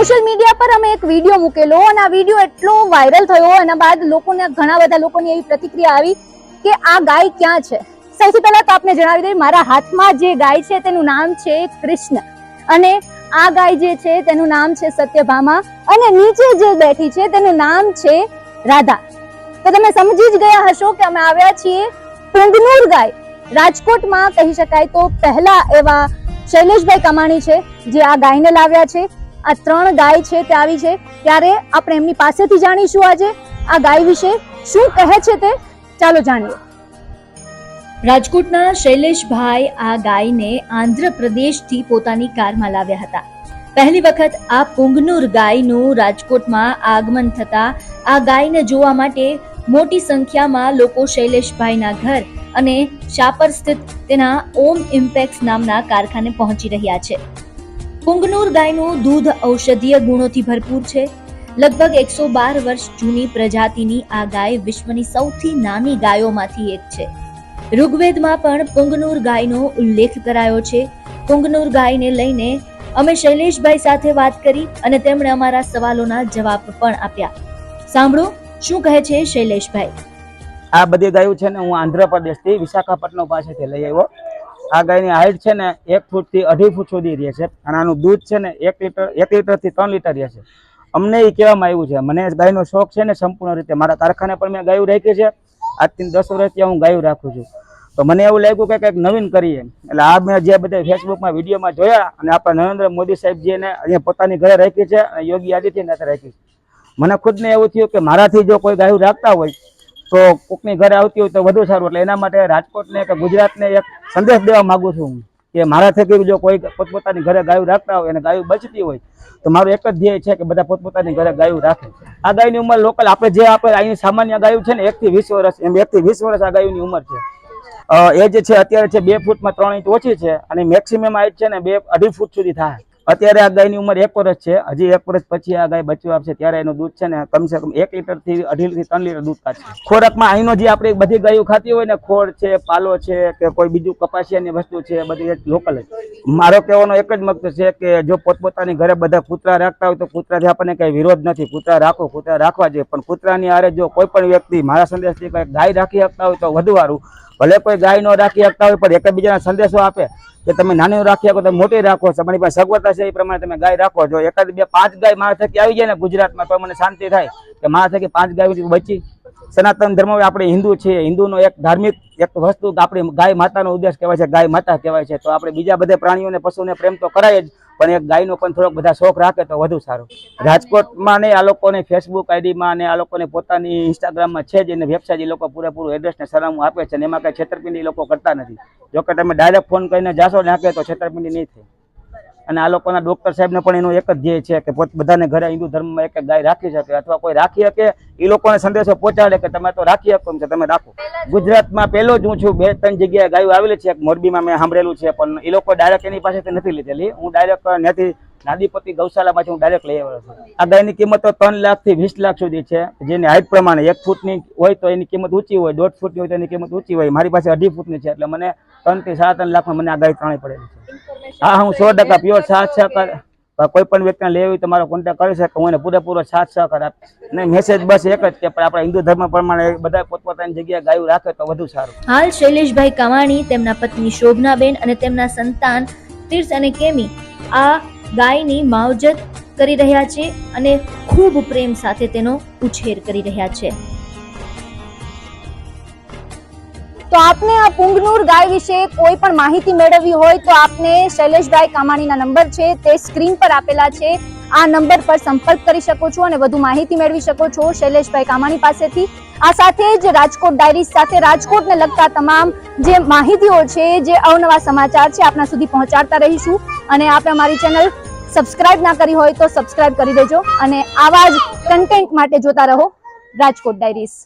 Social media પર અમે એક વીડિયો મૂકેલો અને આ વીડિયો એટલો વાયરલ થયો એના બાદ લોકોને ઘણા બધા લોકોની એવી પ્રતિક્રિયા આવી કે આ ગાય ક્યાં છે? સૌથી પહેલા તો આપને જણાવી દઈએ, મારા હાથમાં જે ગાય છે તેનું નામ છે કૃષ્ણ. અને આ ગાય જે છે તેનું નામ છે સત્યભામા અને નીચે જે બેઠી છે તેનું નામ છે રાધા. તો તમે સમજી જ ગયા હશો કે અમે આવ્યા છીએ પુંગનુર ગાય. રાજકોટમાં કહી શકાય તો પહેલા એવા શૈલેષભાઈ કમાણી છે જે આ ગાયને લાવ્યા છે. આ ત્રણ ગાય છે તે આવી છે. ત્યારે આપણે એમની પાસેથી જાણીશું આજે આ ગાય વિશે શું કહે છે તે. ચાલો જાણીએ. રાજકોટના શૈલેષભાઈ આ ગાયને આંધ્રપ્રદેશથી પોતાની કારમાં લાવ્યા હતા. પહેલી વખત આ પુંગનુર ગાયનું રાજકોટમાં આગમન થતા આ ગાયને જોવા માટે મોટી સંખ્યામાં લોકો શૈલેષભાઈના ઘર અને શાપર સ્થિત તેના ઓમ ઇમ્પેક્સ નામના કારખાને પહોંચી રહ્યા છે. પુંગનુર ગાયનું દૂધ ઔષધીય ગુણોથી ભરપૂર છે. લગભગ એકસો બાર વર્ષ જૂની પ્રજાતિની આ ગાય વિશ્વની સૌથી નાની ગાયોમાંથી એક છે. ઋગ્વેદમાં પણ પુંગનુર ગાયનો ઉલ્લેખ કરાયો છે. પુંગનુર ગાયને લઈને અમે શૈલેષભાઈ સાથે વાત કરી અને તેમણે અમારા સવાલોના જવાબ પણ આપ્યા. સાંભળો, શું કહે છે શૈલેષભાઈ? આ બધી ગાયો છે ને હું આંધ્રપ્રદેશથી વિશાખાપટ્ટનમ પાસેથી લઈ આવ્યો. આ ગાયની હાઈટ છે ને એક ફૂટથી અઢી ફૂટ સુધી રહે છે. અને આનું દૂધ છે ને એક લીટર, એક લીટરથી ત્રણ લીટર રહે છે. અમને એ કહેવામાં આવ્યું છે, મને ગાયનો શોખ છે ને સંપૂર્ણ રીતે. મારા કારખાને પણ મેં ગાયું રાખી છે. આજથી દસ વર્ષથી હું ગાયું રાખું છું. તો મને એવું લાગ્યું કે કંઈક નવીન કરીએ. એટલે આ મેં જે બધા ફેસબુકમાં વિડીયોમાં જોયા અને આપણા નરેન્દ્ર મોદી સાહેબજીને અહીંયા પોતાની ઘરે રાખી છે અને યોગી આદિત્યનાથે રાખી છે. મને ખુદને એવું થયું કે મારાથી જો કોઈ ગાયું રાખતા હોય તો કોકની ઘરે આવતી હોય તો વધુ સારું. એટલે એના માટે રાજકોટને કે ગુજરાતને એક સંદેશ દેવા માંગુ છું કે મારા થકી જો કોઈ પોતપોતાની ઘરે ગાયું રાખતા હોય અને ગાયું બચતી હોય, તો મારું એક જ ધ્યેય છે કે બધા પોતપોતાની ઘરે ગાયું રાખે. આ ગાયની ઉંમર લોકલ આપણે જે આપણે અહીંની સામાન્ય ગાયું છે ને એકથી વીસ વર્ષ, એમ એકથી વીસ વર્ષ આ ગાયુંની ઉંમર છે. એ જે છે, અત્યારે છે, બે ફૂટમાં ત્રણ ઇંચ ઓછી છે અને મેક્સિમમ આઈટ છે ને બે અઢી ફૂટ સુધી થાય. અત્યારે આ ગાયની ઉંમર એક વર્ષ છે. હજી એક વર્ષ પછી આ ગાય બચ્યું આપશે ત્યારે એનું દૂધ છે ને કમસે કમ એક લીટરથી અઢી થી ત્રણ લીટર દૂધ કાઢશે. ખોરાકમાં અહીંનો જે આપણે બધી ગાયો ખાતી હોય ને, ખોળ છે, પાલો છે કે કોઈ બીજું કપાસિયાની વસ્તુ છે બધી લોકલ જ. મારો કહેવાનો એક જ મકસદ છે કે જો પોતપોતાની ઘરે બધા કૂતરા રાખતા હોય તો કૂતરાથી આપણને કઈ વિરોધ નથી. કૂતરા રાખો, કૂતરા રાખવા જોઈએ. પણ કૂતરાની આરે જો કોઈ પણ વ્યક્તિ મારા સંદેશથી કઈ ગાય રાખી શકતા હોય તો વધુ સારું. ભલે કોઈ ગાય નો રાખી શકતા હોય, પણ એકબીજાના સંદેશો આપે. કે તમે નાની રાખી શકો તો મોટી રાખો. તમારી પાસે સગવડતા છે એ પ્રમાણે તમે ગાય રાખો. જો એકાદ બે, પાંચ ગાય મારા થકી આવી જાય ને ગુજરાતમાં, તો મને શાંતિ થાય કે મારા થકી પાંચ ગાય બચી. સનાતન ધર્મ આપણે હિન્દુ છીએ. હિન્દુનો એક ધાર્મિક એક વસ્તુ આપણી ગાય માતાનો ઉદ્દેશ કહેવાય છે, ગાય માતા કહેવાય છે. તો આપણે બીજા બધા પ્રાણીઓને, પશુને પ્રેમ તો કરાય જ. પણ એક ગાયનો પણ થોડોક બધા શોખ રાખે તો વધુ સારું. રાજકોટમાં ને આ લોકોને ફેસબુક આઈડીમાં ને આ લોકોને પોતાની ઇન્સ્ટાગ્રામમાં છે જ એને વેબસાઇટ એ લોકો પૂરેપૂરું એડ્રેસને સરનામું આપે છે ને એમાં કાંઈ છેતરપિંડી લોકો કરતા નથી. જોકે તમે ડાયરેક્ટ ફોન કરીને જાશો ને કે તો છેતરપિંડી નહીં થાય. અને આ લોકોના ડોક્ટર સાહેબને પણ એનું એક જ ધ્યેય છે કે પોત બધાને ઘરે હિન્દુ ધર્મમાં એક ગાય રાખી શકે અથવા કોઈ રાખી શકે એ લોકોને સંદેશો પહોંચાડે કે તમે તો રાખી શકો છે તમે રાખો. ગુજરાતમાં પહેલો જ હું છું બે ત્રણ જગ્યાએ ગાયો આવેલી છે એક મોરબીમાં મેં સાંભળેલું છે પણ એ લોકો ડાયરેક્ટ એની પાસેથી નથી લીધેલી. હું ડાયરેક્ટ નથી નાદીપતિ ગૌશાલામાંથી હું ડાયરેક્ટ લઈ આવેલો છું. આ ગાયની કિંમત તો ત્રણ લાખથી વીસ લાખ સુધી છે જેની હાઈટ પ્રમાણે એક ફૂટની હોય તો એની કિંમત ઊંચી હોય દોઢ ફૂટની હોય તો એની કિંમત ઊંચી હોય મારી પાસે અઢી ફૂટની છે એટલે મને ત્રણથી સાડા ત્રણ લાખમાં મને આ ગાય ત્રણેય પડેલી છે. હા હું સો ટકા પ્યોર સાથ સહકાર કોઈ પણ વ્યક્તિને લેવી તમારો કોન્ટેક્ટ કરી શકે હું એને પૂરેપૂરો સાથ સહકાર આપીશ. ને મેસેજ બસ એક જ કે પણ આપણા હિન્દુ ધર્મ પ્રમાણે બધા પોતપોતાની જગ્યાએ ગાયું રાખે તો વધુ સારું. હાલ શૈલેષભાઈ કાવાણી તેમના પત્ની શોભનાબેન અને તેમના સંતાન તીર્થ અને કેમી આ ગાયની માવજત કરી રહ્યા છે અને ખૂબ પ્રેમ સાથે તેનો ઉછેર કરી રહ્યા છે. તો આપને આ પુંગનુર ગાય વિશે કોઈ પણ માહિતી મેળવવી હોય તો આપને શૈલેષભાઈ કામાણીના નંબર છે, તે સ્ક્રીન પર આપેલા છે. આ નંબર પર સંપર્ક કરી શકો છો અને વધુ માહિતી મેળવી શકો છો શૈલેષભાઈ કામાણી પાસેથી. આ સાથે જ રાજકોટ ડાયરીઝ સાથે રાજકોટને લગતા તમામ જે માહિતીઓ છે, જે અવનવા સમાચાર છે, આપના સુધી પહોંચાડતા રહીશું. અને આપણે અમારી ચેનલ સબસ્ક્રાઇબ ના કરી હોય તો સબસ્ક્રાઇબ કરી દેજો અને આવા જ કન્ટેન્ટ માટે જોતા રહો રાજકોટ ડાયરીઝ.